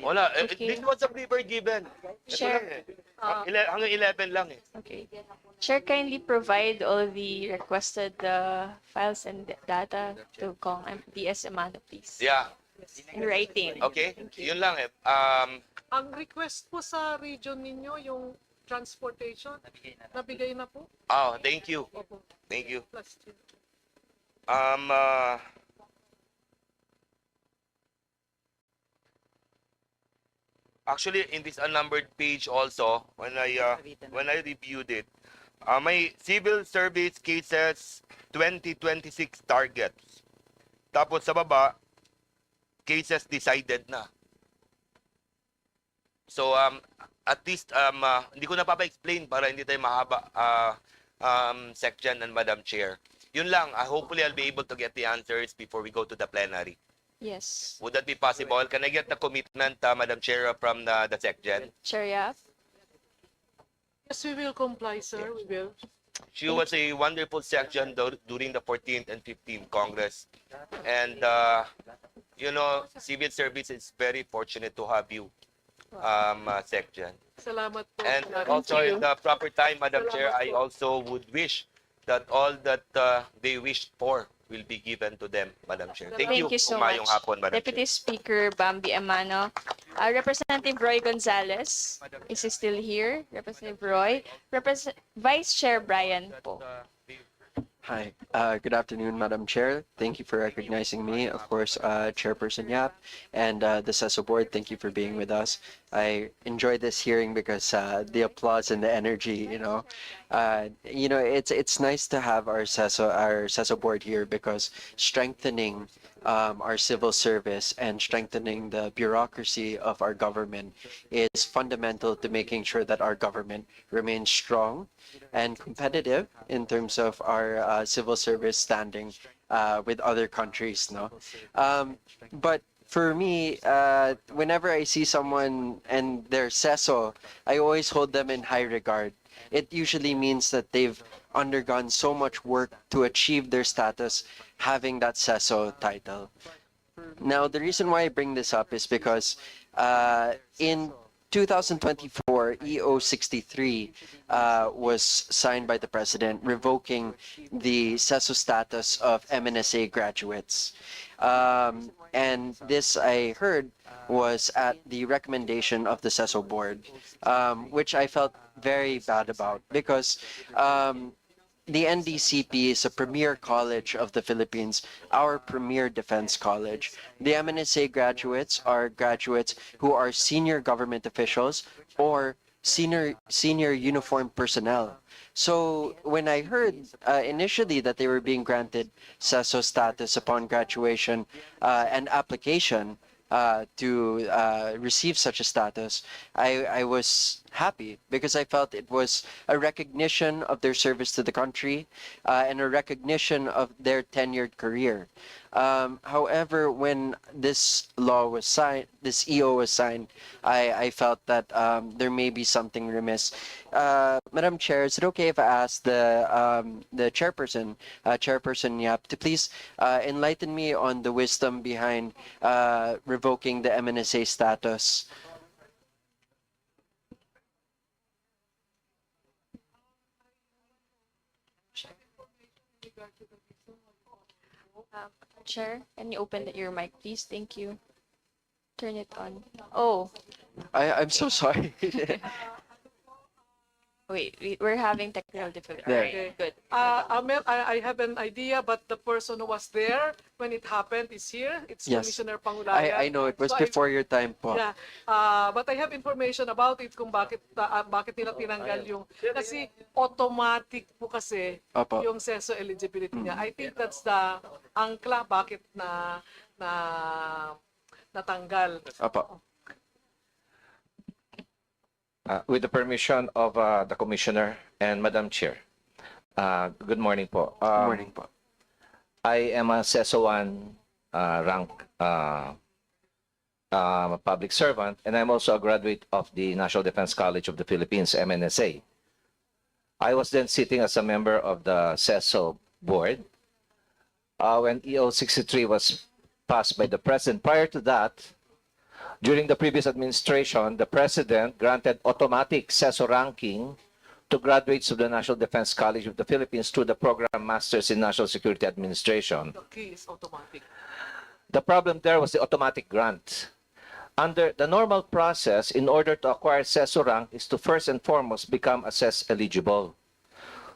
Wala. Eh, Okay. This was a waiver given. Ito Sure. lang eh. Hang- ele- Hanggang 11 lang eh. Okay. Chair, kindly provide all the requested uh, files and data to Kong um, DS Amano, please. Yeah. In writing. Okay? Yun lang eh. Um, Ang request po sa region ninyo, yung transportation, nabigay na po. oh, thank you. Opo, Thank you. plus two. Um, uh, actually, in this unnumbered page also, when I uh, when I reviewed it, uh, may civil service cases 2026 targets. Tapos sa baba, cases decided na. So um at least um uh, hindi ko na papa-explain para hindi tayo mahaba uh, um section and Madam Chair. Yun lang, uh, hopefully I'll be able to get the answers before we go to the plenary. Yes. Would that be possible? Can I get the commitment, uh, Madam Chair, from the, the section? Chair Yap? Yes, we will comply, sir, we will. She was a wonderful section dur- during the 14th and 15th Congress. And, uh, you know, civil service is very fortunate to have you, um, uh, section. Salamat po. And Salamat. also in the proper time, Madam Chair, I also would wish that all that uh, they wished for will be given to them, Madam Chair. Thank, Thank you so Umayong much. hapon, Madam Deputy Chair. Speaker Bambi Amano. Uh, Representative Roy Gonzalez, is he still here? Representative Roy. Represent Vice Chair Brian po. Hi, uh, good afternoon, Madam Chair. Thank you for recognizing me. Of course, uh, Chairperson Yap and uh, the CESO board, thank you for being with us. I enjoyed this hearing because uh, the applause and the energy, you know, uh, you know, it's it's nice to have our CESO our CESO board here because strengthening um, our civil service and strengthening the bureaucracy of our government is fundamental to making sure that our government remains strong and competitive in terms of our uh, civil service standing uh, with other countries. No, um, but for me, uh, whenever I see someone and they're CESO, I always hold them in high regard. It usually means that they've undergone so much work to achieve their status having that CESO title. Now, the reason why I bring this up is because uh, in 2024, EO63 uh, was signed by the president, revoking the CESO status of MNSA graduates. Um, and this, I heard, was at the recommendation of the CESO board, um, which I felt very bad about because um, the NDCP is a premier college of the Philippines, our premier defense college. The MNSA graduates are graduates who are senior government officials or senior senior uniformed personnel. So when I heard uh, initially that they were being granted CESO status upon graduation uh, and application uh, to uh, receive such a status, I, I was happy because I felt it was a recognition of their service to the country uh, and a recognition of their tenured career. Um, however, when this law was signed, this EO was signed, I, I felt that um, there may be something remiss. Uh, Madam Chair, is it okay if I ask the um, the chairperson, uh, Chairperson Yap, to please uh, enlighten me on the wisdom behind uh, revoking the MNSA status? Chair, can you open the- your mic, please? Thank you. Turn it on. Oh, I, I'm so sorry. wait, we- we're having technical difficulty. There. Alright, good. Uh, Amel, I, I have an idea, but the person who was there when it happened is here. It's Yes. Commissioner Pangulayan. I, I know it was So I- before your time po. Yeah, uh, but I have information about it kung bakit uh, bakit nila tinanggal yung kasi automatic po kasi Opo. yung CESO eligibility niya. I think that's the angkla bakit na na natanggal. Opo. Uh, with the permission of uh, the Commissioner and Madam Chair. Uh, good morning po. Good Um, morning po. I am a CESO 1 uh, rank uh, uh, public servant, and I'm also a graduate of the National Defense College of the Philippines, MNSA. I was then sitting as a member of the CESO board uh, when EO 63 was passed by the President. Prior to that, During the previous administration, the president granted automatic CESO ranking to graduates of the National Defense College of the Philippines through the program Masters in National Security Administration. The key is automatic. The problem there was the automatic grant. Under the normal process, in order to acquire CESO rank is to first and foremost become assess eligible.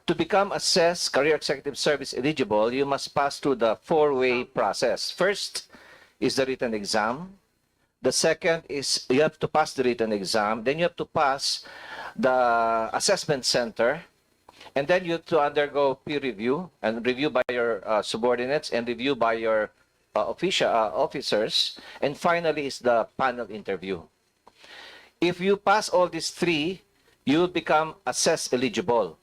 To become assess career executive service eligible, you must pass through the four-way process. First is the written exam. The second is you have to pass the written exam. Then you have to pass the assessment center. And then you have to undergo peer review and review by your uh, subordinates and review by your uh, official uh, officers. And finally is the panel interview. If you pass all these three, you will become assess eligible.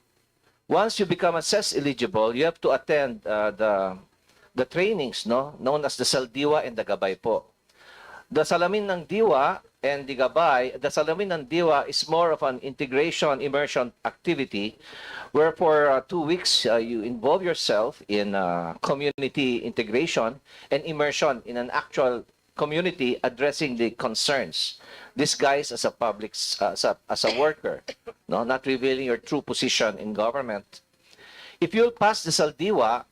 Once you become assess eligible, you have to attend uh, the the trainings no known as the Saldiwa and the Gabay po. The salamin ng diwa and the gabay, the salamin ng diwa is more of an integration immersion activity where for uh, two weeks uh, you involve yourself in uh, community integration and immersion in an actual community addressing the concerns disguised as a public uh, as, a, as a worker no not revealing your true position in government. If you'll pass the saldiwa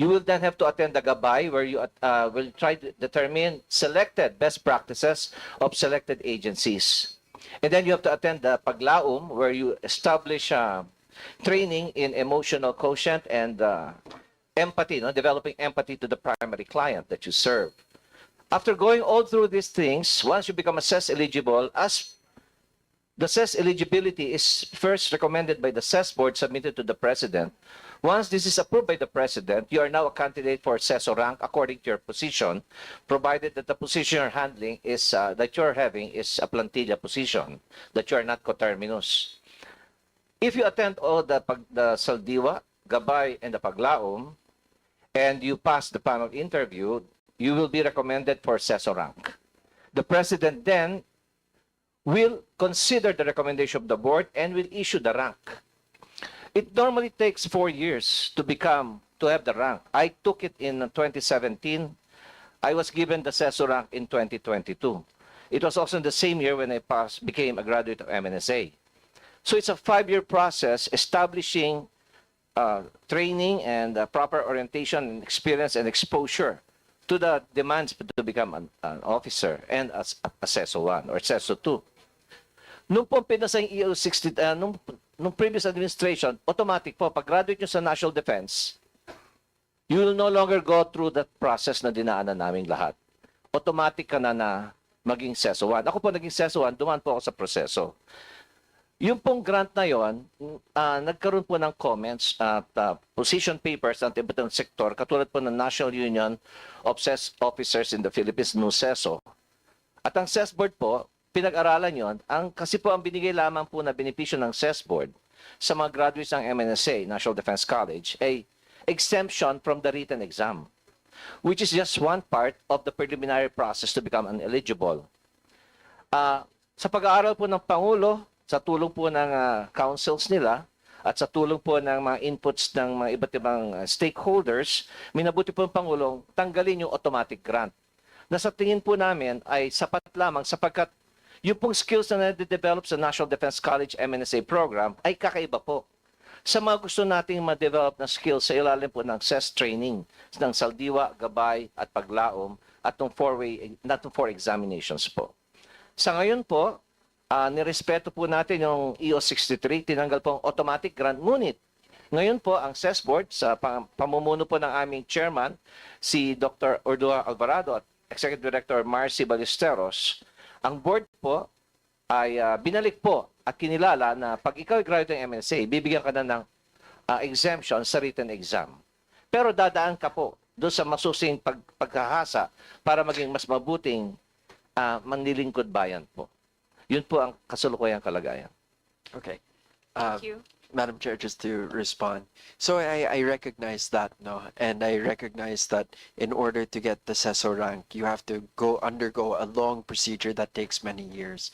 you will then have to attend the gabay where you uh, will try to determine selected best practices of selected agencies. And then you have to attend the paglaum where you establish uh, training in emotional quotient and uh, empathy, no? developing empathy to the primary client that you serve. After going all through these things, once you become assess eligible, as the CES eligibility is first recommended by the CES board submitted to the president. Once this is approved by the president, you are now a candidate for CES or rank according to your position, provided that the position you're handling is uh, that you're having is a plantilla position, that you are not coterminus. If you attend all the pag, the saldiwa, gabay, and the paglaom, and you pass the panel interview, you will be recommended for CES or rank. The president then will consider the recommendation of the board and will issue the rank. It normally takes four years to become, to have the rank. I took it in 2017. I was given the CESO rank in 2022. It was also in the same year when I passed, became a graduate of MNSA. So it's a five-year process establishing uh, training and uh, proper orientation and experience and exposure to the demands to become an, an officer and a CESO 1 or CESO 2. Nung po pinasa EO 60, uh, nung, nung previous administration, automatic po, pag graduate nyo sa national defense, you will no longer go through that process na dinaanan namin lahat. Automatic ka na na maging CESO 1. Ako po naging CESO 1, dumaan po ako sa proseso. Yung pong grant na yon, ah, nagkaroon po ng comments at ah, position papers ng iba't ibang sektor, katulad po ng National Union of CES Officers in the Philippines, NUCESO. At ang CES board po, pinag-aralan yon, ang, kasi po ang binigay lamang po na benepisyo ng CES board sa mga graduates ng MNSA, National Defense College, ay exemption from the written exam, which is just one part of the preliminary process to become an eligible. Ah, sa pag-aaral po ng Pangulo, sa tulong po ng ah, councils nila, at sa tulong po ng mga inputs ng mga iba't ibang ah, stakeholders, minabuti po ang Pangulong tanggalin yung automatic grant. Na sa tingin po namin ay sapat lamang sapagkat yung pong skills na nade-develop sa National Defense College MNSA program ay kakaiba po. Sa mga gusto nating ma-develop na skills sa ilalim po ng CES training, ng Saldiwa, Gabay, at Paglaom, at ng four-way, not four examinations po. Sa ngayon po, ah nirespeto po natin yung EO63, tinanggal po ang automatic grant. Ngunit, ngayon po, ang CES Board, sa pam- pamumuno po ng aming chairman, si Dr. Ordua Alvarado at Executive Director Marcy Ballesteros, ang board po ay ah, binalik po at kinilala na pag ikaw ay graduate ng MNSA, bibigyan ka na ng ah, exemption sa written exam. Pero dadaan ka po doon sa masusing pag, pagkahasa para maging mas mabuting ah, manlilingkod bayan po. Yun po ang kasalukuyang kalagayan. Okay. Uh, Thank you. Madam Chair, just to respond. So I, I recognize that, no, and I recognize that in order to get the CESO rank, you have to go undergo a long procedure that takes many years.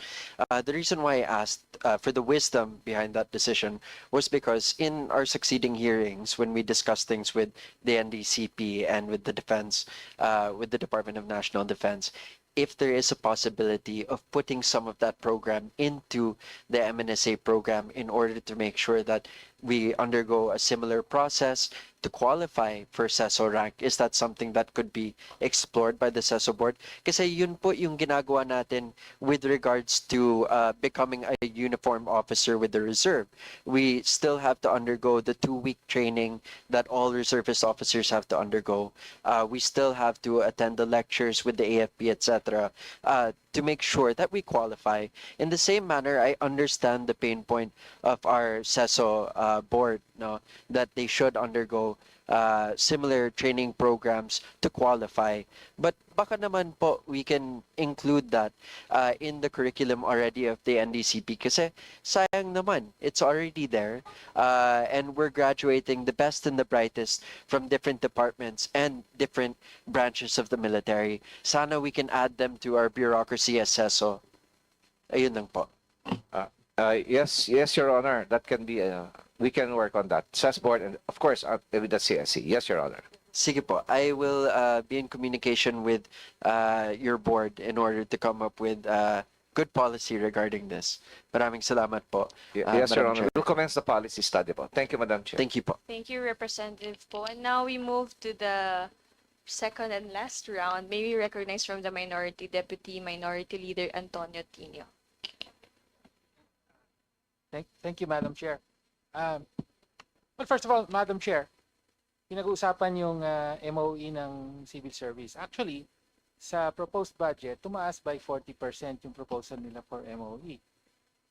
Uh, the reason why I asked uh, for the wisdom behind that decision was because in our succeeding hearings, when we discussed things with the NDCP and with the defense, uh, with the Department of National Defense, if there is a possibility of putting some of that program into the MNSA program in order to make sure that we undergo a similar process to qualify for CESO rank. Is that something that could be explored by the CESO board? Kasi yun po yung ginagawa natin with regards to uh, becoming a uniform officer with the reserve. We still have to undergo the two-week training that all reservist officers have to undergo. Uh, we still have to attend the lectures with the AFP, etc., uh, to make sure that we qualify. In the same manner, I understand the pain point of our CESO uh, board, no, that they should undergo uh, similar training programs to qualify. But baka naman po we can include that uh, in the curriculum already of the NDCP kasi sayang naman, it's already there. Uh, and we're graduating the best and the brightest from different departments and different branches of the military. Sana we can add them to our bureaucracy as CESO. Ayun lang po. Uh, yes, yes, Your Honor. That can be, uh, we can work on that. SAS board and of course, uh, with the CSC. Yes, Your Honor. Sige po, I will uh, be in communication with uh, your board in order to come up with uh, good policy regarding this. Maraming salamat po. Y- Uh, Yes, Your Madam Honor. Chair. We'll commence the policy study po. Thank you, Madam Chair. Thank you po. Thank you, Representative Po. And now we move to the second and last round. May we recognize from the Minority Deputy Minority Leader Antonio Tino. Thank, thank you, Madam Chair. Um, well, first of all, Madam Chair, pinag-uusapan yung uh, MOE ng civil service. Actually, sa proposed budget, tumaas by 40% yung proposal nila for MOE.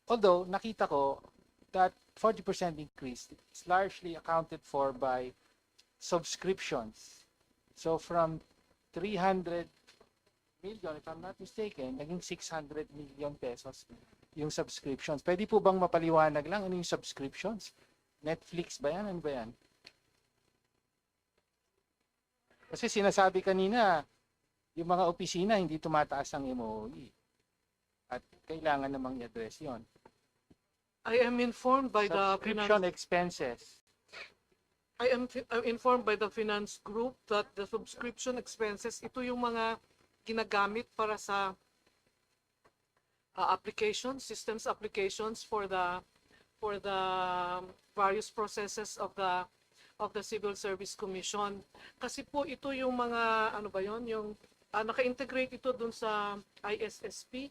Although, nakita ko that 40% increase is largely accounted for by subscriptions. So from 300 million, if I'm not mistaken, naging 600 million pesos yung subscriptions. Pwede po bang mapaliwanag lang ano yung subscriptions? Netflix ba yan? Ano ba yan? Kasi sinasabi kanina, yung mga opisina hindi tumataas ang MOE. At kailangan namang i-address yon. I am informed by the Subscription finance, expenses. I am I'm informed by the finance group that the subscription expenses, ito yung mga ginagamit para sa uh, applications, systems applications for the for the various processes of the of the Civil Service Commission. Kasi po ito yung mga ano ba yon, yung ah, naka-integrate ito dun sa ISSP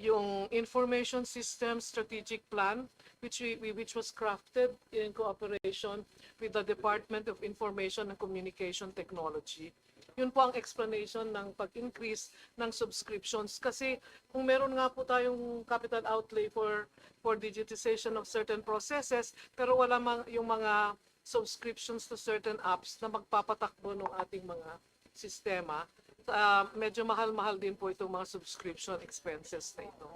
yung information system strategic plan which we- which was crafted in cooperation with the Department of Information and Communication Technology. Yun po ang explanation ng pag-increase ng subscriptions kasi kung meron nga po tayong capital outlay for for digitization of certain processes pero wala mang yung mga subscriptions to certain apps na magpapatakbo ng ating mga sistema ah, medyo mahal-mahal din po itong mga subscription expenses na ito.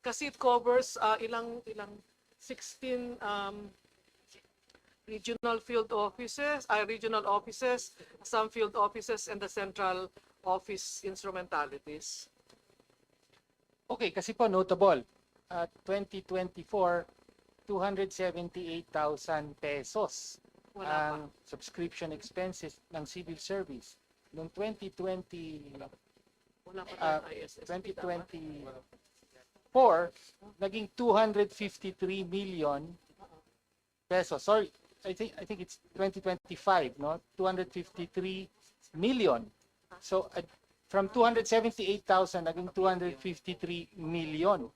Kasi it covers ah, ilang ilang 16 um, regional field offices, uh, regional offices, some field offices and the central office instrumentalities. Okay, kasi po notable. At 2024, 278,000 pesos Wala pa. ang subscription expenses ng civil service. Noong 2020, Wala pa ah, tayong ISSP. tama? 2024, naging 253 million pesos. Sorry, I think I think it's 2025, no? 253 million. So uh, from 278,000 naging 253 million.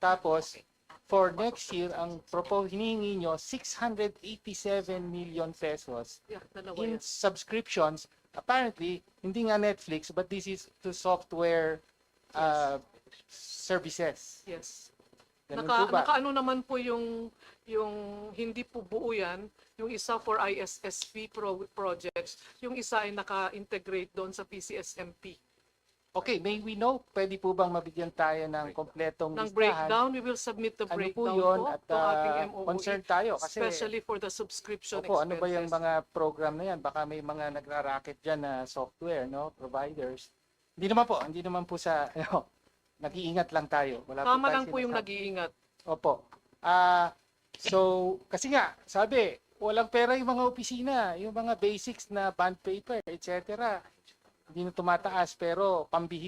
Tapos for next year ang propose hinihingi nyo 687 million pesos in subscriptions. Apparently, hindi nga Netflix, but this is to software uh, services. Yes. Ganun Naka, ba? nakaano naman po yung yung hindi po buo yan, yung isa for ISSP pro- projects, yung isa ay naka-integrate doon sa PCSMP. Okay, may we know, pwede po bang mabigyan tayo ng kompletong Ng listahan? breakdown, we will submit the Ano po breakdown yun? po At to ating uh, MOE, concerned tayo kasi especially for the subscription Opo, ano ba yung expenses. mga program na yan? Baka may mga nagra-racket dyan na software, no? Providers. Hindi naman po, hindi naman po sa, ano, nag-iingat lang tayo. Wala Tama tayo lang po yung sinasabi. nag-iingat. Opo. Ah, so kasi nga, sabi, walang pera yung mga opisina, yung mga basics na bond paper, etc. hindi na tumataas pero pambihi